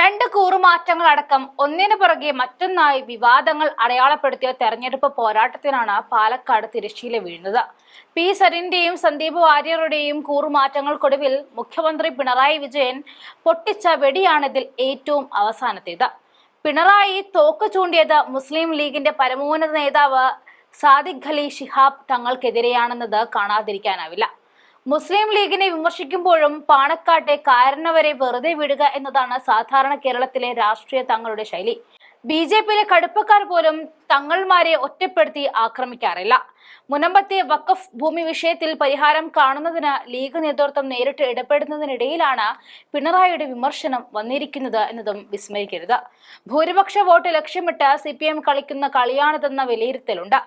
രണ്ട് കൂറുമാറ്റങ്ങളടക്കം ഒന്നിനു പുറകെ മറ്റൊന്നായി വിവാദങ്ങൾ അടയാളപ്പെടുത്തിയ തെരഞ്ഞെടുപ്പ് പോരാട്ടത്തിനാണ് പാലക്കാട് തിരശ്ശീല വീഴുന്നത്. പി. സരിന്റെയും സന്ദീപ് വാര്യരുടെയും കൂറുമാറ്റങ്ങൾക്കൊടുവിൽ മുഖ്യമന്ത്രി പിണറായി വിജയൻ പൊട്ടിച്ച വെടിയാണിതിൽ ഏറ്റവും അവസാനത്തേത്. പിണറായി തോക്ക് ചൂണ്ടിയത് മുസ്ലിം ലീഗിന്റെ പരമോന്നത നേതാവ് സാദിഖ് അലി ശിഹാബ് തങ്ങൾക്കെതിരെയാണെന്നത് കാണാതിരിക്കാനാവില്ല. മുസ്ലിം ലീഗിനെ വിമർശിക്കുമ്പോഴും പാണക്കാട്ടെ കാരണവരെ വെറുതെ വിടുക എന്നതാണ് സാധാരണ കേരളത്തിലെ രാഷ്ട്രീയ തങ്ങളുടെ ശൈലി. ബി ജെ പിയിലെ കടുപ്പക്കാർ പോലും തങ്ങൾമാരെ ഒറ്റപ്പെടുത്തി ആക്രമിക്കാറില്ല. മുനമ്പത്തെ വഖഫ് ഭൂമി വിഷയത്തിൽ പരിഹാരം കാണുന്നതിന് ലീഗ് നേതൃത്വം നേരിട്ട് ഇടപെടുന്നതിനിടയിലാണ് പിണറായിയുടെ വിമർശനം വന്നിരിക്കുന്നത് എന്നതും വിസ്മരിക്കരുത് ഭൂരിപക്ഷ വോട്ട് ലക്ഷ്യമിട്ട് സി പി എം കളിക്കുന്ന കളിയാണിതെന്ന വിലയിരുത്തലുണ്ട്.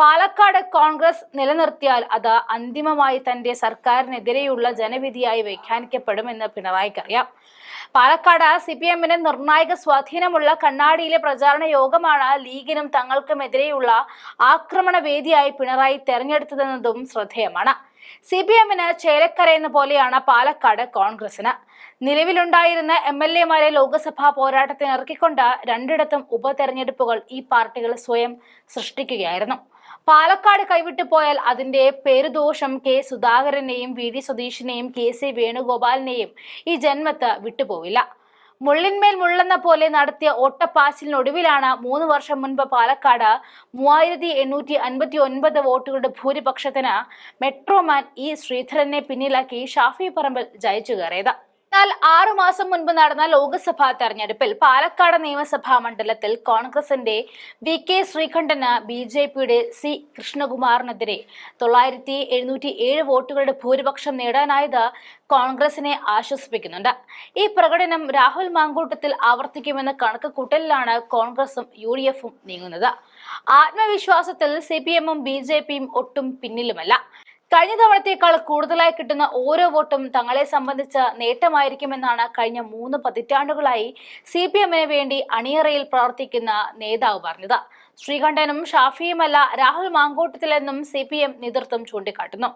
പാലക്കാട് കോൺഗ്രസ് നിലനിർത്തിയാൽ അത് അന്തിമമായി തന്റെ സർക്കാരിനെതിരെയുള്ള ജനവിധിയായി വ്യാഖ്യാനിക്കപ്പെടുമെന്ന് പിണറായിക്കറിയാം. പാലക്കാട് സി പി എമ്മിന് നിർണായക സ്വാധീനമുള്ള കണ്ണാടിയിലെ പ്രചാരണ യോഗമാണ് ലീഗിനും തങ്ങൾക്കുമെതിരെയുള്ള ആക്രമണ വേദിയായി പിണറായി തെരഞ്ഞെടുത്തതെന്നതും ശ്രദ്ധേയമാണ്. സി പി എമ്മിന് ചേലക്കരയെന്ന പോലെയാണ് പാലക്കാട് കോൺഗ്രസിന് നിലവിലുണ്ടായിരുന്ന എം എൽ എമാരെ ലോക്സഭാ പോരാട്ടത്തിന് ഇറക്കിക്കൊണ്ട് രണ്ടിടത്തും ഉപതെരഞ്ഞെടുപ്പുകൾ ഈ പാർട്ടികൾ സ്വയം സൃഷ്ടിക്കുകയായിരുന്നു. പാലക്കാട് കൈവിട്ടു പോയാൽ അതിന്റെ പേരുദോഷം കെ സുധാകരനെയും വി ഡി സതീഷിനെയും കെ സി വേണുഗോപാലിനെയും ഈ ജന്മത്ത് വിട്ടുപോവില്ല. മുള്ളിന്മേൽ മുള്ളെന്ന പോലെ നടത്തിയ ഓട്ടപ്പാച്ചിലിനൊടുവിലാണ് മൂന്ന് വർഷം മുൻപ് പാലക്കാട് മൂവായിരത്തി എണ്ണൂറ്റി അൻപത്തി ഒൻപത് വോട്ടുകളുടെ ഭൂരിപക്ഷത്തിന് മെട്രോമാൻ ഇ ശ്രീധരനെ പിന്നിലാക്കി ഷാഫി പറമ്പിൽ ജയിച്ചു കയറിയത്. എന്നാൽ ആറു മാസം മുൻപ് നടന്ന ലോക്സഭാ തെരഞ്ഞെടുപ്പിൽ പാലക്കാട് നിയമസഭാ മണ്ഡലത്തിൽ കോൺഗ്രസിന്റെ വി കെ ശ്രീകണ്ഠന് ബി ജെ പിയുടെ സി കൃഷ്ണകുമാറിനെതിരെ തൊള്ളായിരത്തി എഴുന്നൂറ്റി ഏഴ് വോട്ടുകളുടെ ഭൂരിപക്ഷം നേടാനായത് കോൺഗ്രസിനെ ആശ്വസിപ്പിക്കുന്നുണ്ട്. ഈ പ്രകടനം രാഹുൽ മാങ്കൂട്ടത്തിൽ ആവർത്തിക്കുമെന്ന കണക്ക് കൂട്ടലിലാണ് കോൺഗ്രസും യു ഡി എഫും നീങ്ങുന്നത്. ആത്മവിശ്വാസത്തിൽ സി പി എമ്മും ബി ജെ പിയും ഒട്ടും പിന്നിലുമല്ല. കഴിഞ്ഞ തവണത്തേക്കാൾ കൂടുതലായി കിട്ടുന്ന ഓരോ വോട്ടും തങ്ങളെ സംബന്ധിച്ച നേട്ടമായിരിക്കുമെന്നാണ് കഴിഞ്ഞ മൂന്ന് പതിറ്റാണ്ടുകളായി സി പി എമ്മിന് വേണ്ടി അണിയറയിൽ പ്രവർത്തിക്കുന്ന നേതാവ് പറഞ്ഞത്. ശ്രീകണ്ഠനും ഷാഫിയുമല്ല രാഹുൽ മാങ്കോട്ടത്തിലെന്നും സി പി എം നേതൃത്വം ചൂണ്ടിക്കാട്ടുന്നു.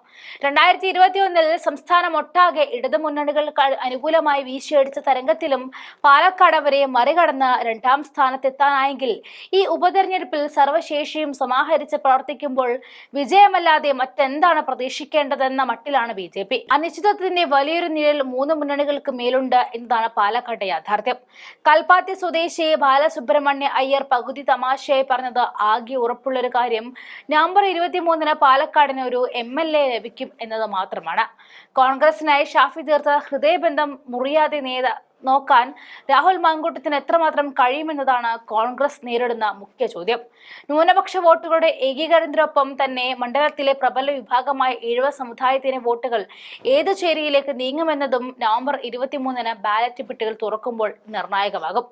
രണ്ടായിരത്തി ഇരുപത്തിയൊന്നിൽ സംസ്ഥാനം ഒട്ടാകെ ഇടതുമുന്നണികൾക്ക് അനുകൂലമായി വീശിയടിച്ച തരംഗത്തിലും പാലക്കാട് വരെ മറികടന്ന് രണ്ടാം സ്ഥാനത്തെത്താനായെങ്കിൽ ഈ ഉപതെരഞ്ഞെടുപ്പിൽ സർവശേഷിയും സമാഹരിച്ച് പ്രവർത്തിക്കുമ്പോൾ വിജയമല്ലാതെ മറ്റെന്താണ് പ്രതീക്ഷിക്കേണ്ടതെന്ന മട്ടിലാണ് ബി ജെ പി. അനിശ്ചിതത്വത്തിന്റെ വലിയൊരു നിഴൽ മൂന്ന് മുന്നണികൾക്ക് മേലുണ്ട് എന്നതാണ് പാലക്കാട്ടെ യാഥാർത്ഥ്യം. കൽപ്പാത്തി സ്വദേശി ബാലസുബ്രഹ്മണ്യ അയ്യർ പകുതി തമാശയായി പറഞ്ഞത് ആകെ ഉറപ്പുള്ളൊരു കാര്യം നവംബർ ഇരുപത്തിമൂന്നിന് പാലക്കാടിന് ഒരു എം എൽ എ ലഭിക്കും എന്നത് മാത്രമാണ്. കോൺഗ്രസിനായി ഷാഫി തീർത്ത ഹൃദയബന്ധം മുറിയാതെ നേത നോക്കാൻ രാഹുൽ മാങ്കൂട്ടത്തിന് എത്രമാത്രം കഴിയുമെന്നതാണ് കോൺഗ്രസ് നേരിടുന്ന മുഖ്യ ചോദ്യം. ന്യൂനപക്ഷ വോട്ടുകളുടെ ഏകീകരണത്തിനൊപ്പം തന്നെ മണ്ഡലത്തിലെ പ്രബല വിഭാഗമായ ഇഴവ സമുദായത്തിന്റെ വോട്ടുകൾ ഏത് ചേരിയിലേക്ക് നീങ്ങുമെന്നതും നവംബർ ഇരുപത്തിമൂന്നിന് ബാലറ്റ് പെട്ടികൾ തുറക്കുമ്പോൾ നിർണായകമാകും.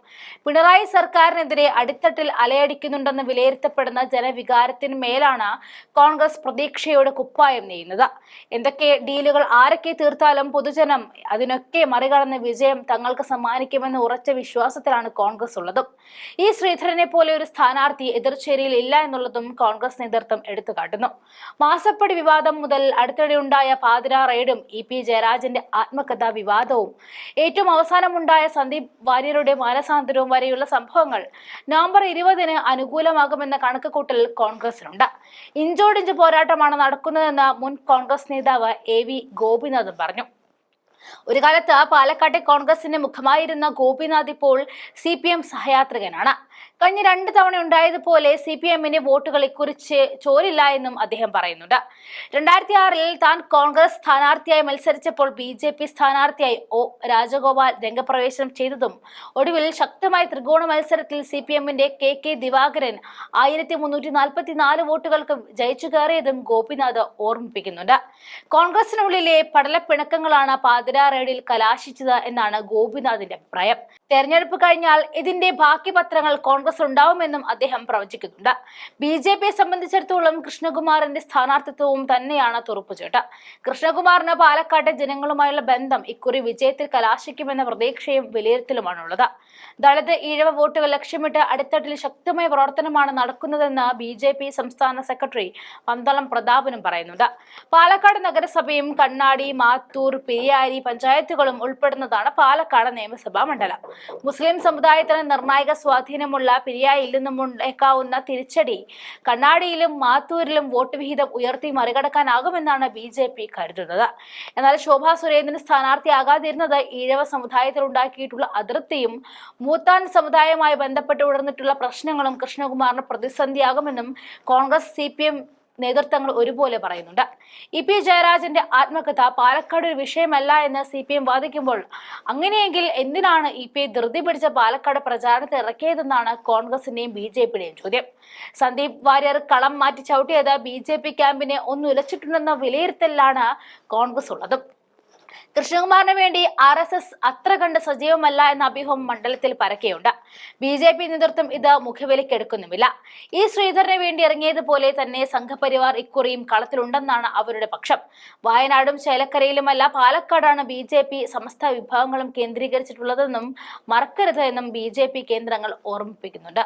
പിണറായി സർക്കാരിനെതിരെ അടിത്തട്ടിൽ അലയടിക്കുന്നുണ്ടെന്ന് വിലയിരുത്തപ്പെടുന്ന ജനവികാരത്തിന് മേലാണ് കോൺഗ്രസ് പ്രതീക്ഷയോടെ കുപ്പായം നെയ്യുന്നത് എന്തൊക്കെ ഡീലുകൾ ആരൊക്കെ തീർത്താലും പൊതുജനം അതിനൊക്കെ മറികടന്ന് വിജയം തങ്ങൾക്ക് സമ്മാനിക്കുമെന്ന ഉറച്ച വിശ്വാസത്തിലാണ് കോൺഗ്രസ് ഉള്ളതും. ഈ ശ്രീധരനെ പോലെ ഒരു സ്ഥാനാർത്ഥി എതിർചേരിയിൽ ഇല്ല എന്നുള്ളതും കോൺഗ്രസ് നേതൃത്വം എടുത്തുകാട്ടുന്നു. മാസപ്പടി വിവാദം മുതൽ അടുത്തിടെ ഉണ്ടായ പാതിര റെയ്ഡും ഇ പി ജയരാജന്റെ ആത്മകഥാ വിവാദവും ഏറ്റവും അവസാനമുണ്ടായ സന്ദീപ് വാര്യരുടെ മാനസാന്തരവും വരെയുള്ള സംഭവങ്ങൾ നവംബർ ഇരുപതിന് അനുകൂലമാകുമെന്ന കണക്കുകൂട്ടൽ കോൺഗ്രസിനുണ്ട്. ഇഞ്ചോടിഞ്ച് പോരാട്ടമാണ് നടക്കുന്നതെന്ന് മുൻ കോൺഗ്രസ് നേതാവ് എ വി ഗോപിനാഥ് പറഞ്ഞു. ഒരു കാലത്ത് പാലക്കാട്ടെ കോൺഗ്രസിന്റെ മുഖമായിരുന്ന ഗോപിനാഥ് ഇപ്പോൾ സി പി എം സഹയാത്രികനാണ്. കഴിഞ്ഞ രണ്ട് തവണ ഉണ്ടായതുപോലെ സി പി എമ്മിന്റെ വോട്ടുകളെ കുറിച്ച് ചോരില്ല എന്നും അദ്ദേഹം പറയുന്നുണ്ട്. രണ്ടായിരത്തി ആറിൽ താൻ കോൺഗ്രസ് സ്ഥാനാർത്ഥിയായി മത്സരിച്ചപ്പോൾ ബി ജെ പി സ്ഥാനാർത്ഥിയായി ഒ രാജഗോപാൽ രംഗപ്രവേശനം ചെയ്തതും ഒടുവിൽ ശക്തമായ ത്രികോണ മത്സരത്തിൽ സി പി എമ്മിന്റെ കെ കെ ദിവാകരൻ ആയിരത്തി മുന്നൂറ്റി നാൽപ്പത്തി നാല് വോട്ടുകൾക്ക് ജയിച്ചു കയറിയതും ഗോപിനാഥ് ഓർമ്മിപ്പിക്കുന്നുണ്ട്. കോൺഗ്രസിനുള്ളിലെ പടലപ്പിണക്കങ്ങളാണ് പാതിര റെയ്ഡിൽ കലാശിച്ചത് എന്നാണ് ഗോപിനാഥിന്റെ അഭിപ്രായം. തെരഞ്ഞെടുപ്പ് കഴിഞ്ഞാൽ ഇതിന്റെ ബാക്കി പത്രങ്ങൾ കോൺഗ്രസ് ഉണ്ടാവുമെന്നും അദ്ദേഹം പ്രവചിക്കുന്നുണ്ട്. ബി ജെ പിയെ സംബന്ധിച്ചിടത്തോളം കൃഷ്ണകുമാറിന്റെ സ്ഥാനാർത്ഥിത്വവും തന്നെയാണ് തുറപ്പുചേട്ട്. കൃഷ്ണകുമാറിന് പാലക്കാട്ടെ ജനങ്ങളുമായുള്ള ബന്ധം ഇക്കുറി വിജയത്തിൽ കലാശിക്കുമെന്ന പ്രതീക്ഷയും വിലയിരുത്തലുമാണുള്ളത്. ദളിത് ഈഴവ വോട്ടുകൾ ലക്ഷ്യമിട്ട് അടിത്തട്ടിൽ ശക്തമായ പ്രവർത്തനമാണ് നടക്കുന്നതെന്ന് ബി ജെ പി സംസ്ഥാന സെക്രട്ടറി പന്തളം പ്രതാപനും പറയുന്നുണ്ട്. പാലക്കാട് നഗരസഭയും കണ്ണാടി മാത്തൂർ പെരിയാരി പഞ്ചായത്തുകളും ഉൾപ്പെടുന്നതാണ് പാലക്കാട് നിയമസഭാ മണ്ഡലം. മുസ്ലിം സമുദായത്തിന് നിർണായക സ്വാധീനമുള്ള പെരിയായിൽ നിന്നും ഉണ്ടേക്കാവുന്ന തിരിച്ചടി കണ്ണാടിയിലും മാത്തൂരിലും വോട്ട് വിഹിതം ഉയർത്തി മറികടക്കാനാകുമെന്നാണ് ബി ജെ പി കരുതുന്നത്. എന്നാൽ ശോഭാ സുരേന്ദ്രൻ സ്ഥാനാർത്ഥിയാകാതിരുന്നത് ഈഴവ സമുദായത്തിൽ ഉണ്ടാക്കിയിട്ടുള്ള അതൃപ്തിയും മൂത്താൻ സമുദായവുമായി ബന്ധപ്പെട്ട് ഉയർന്നിട്ടുള്ള പ്രശ്നങ്ങളും കൃഷ്ണകുമാറിന് പ്രതിസന്ധിയാകുമെന്നും കോൺഗ്രസ് സി പി എം നേതൃത്വങ്ങൾ ഒരുപോലെ പറയുന്നുണ്ട്. ഇ പി ജയരാജന്റെ ആത്മകഥ പാലക്കാട് ഒരു വിഷയമല്ല എന്ന് സി പി എം വാദിക്കുമ്പോൾ അങ്ങനെയെങ്കിൽ എന്തിനാണ് ഇ പി ധൃതി പിടിച്ച പാലക്കാട് പ്രചാരണത്തിൽ ഇറക്കിയതെന്നാണ് കോൺഗ്രസിന്റെയും ബി ജെ പിയുടെയും ചോദ്യം. സന്ദീപ് വാര്യർ കളം മാറ്റി ചവിട്ടിയത് ബി ജെ പി ക്യാമ്പിനെ ഒന്നുലച്ചിട്ടുണ്ടെന്ന വിലയിരുത്തലിലാണ് കോൺഗ്രസ് ഉള്ളതും. കൃഷ്ണകുമാറിന് വേണ്ടി ആർ എസ് എസ് അത്ര കണ്ട് സജീവമല്ല എന്ന അഭ്യൂഹം മണ്ഡലത്തിൽ പരക്കെയുണ്ട്. ബി ജെ പി നേതൃത്വം ഇത് മുഖവിലക്കെടുക്കുന്നുമില്ല. ഈ ശ്രീധരന് വേണ്ടി ഇറങ്ങിയതുപോലെ തന്നെ സംഘപരിവാർ ഇക്കുറിയും കളത്തിലുണ്ടെന്നാണ് അവരുടെ പക്ഷം. വയനാടും ചേലക്കരയിലുമല്ല പാലക്കാടാണ് ബി ജെ പി സമസ്ത വിഭാഗങ്ങളും കേന്ദ്രീകരിച്ചിട്ടുള്ളതെന്നും മറക്കരുത് എന്നും ബി ജെ പി കേന്ദ്രങ്ങൾ ഓർമ്മിപ്പിക്കുന്നുണ്ട്.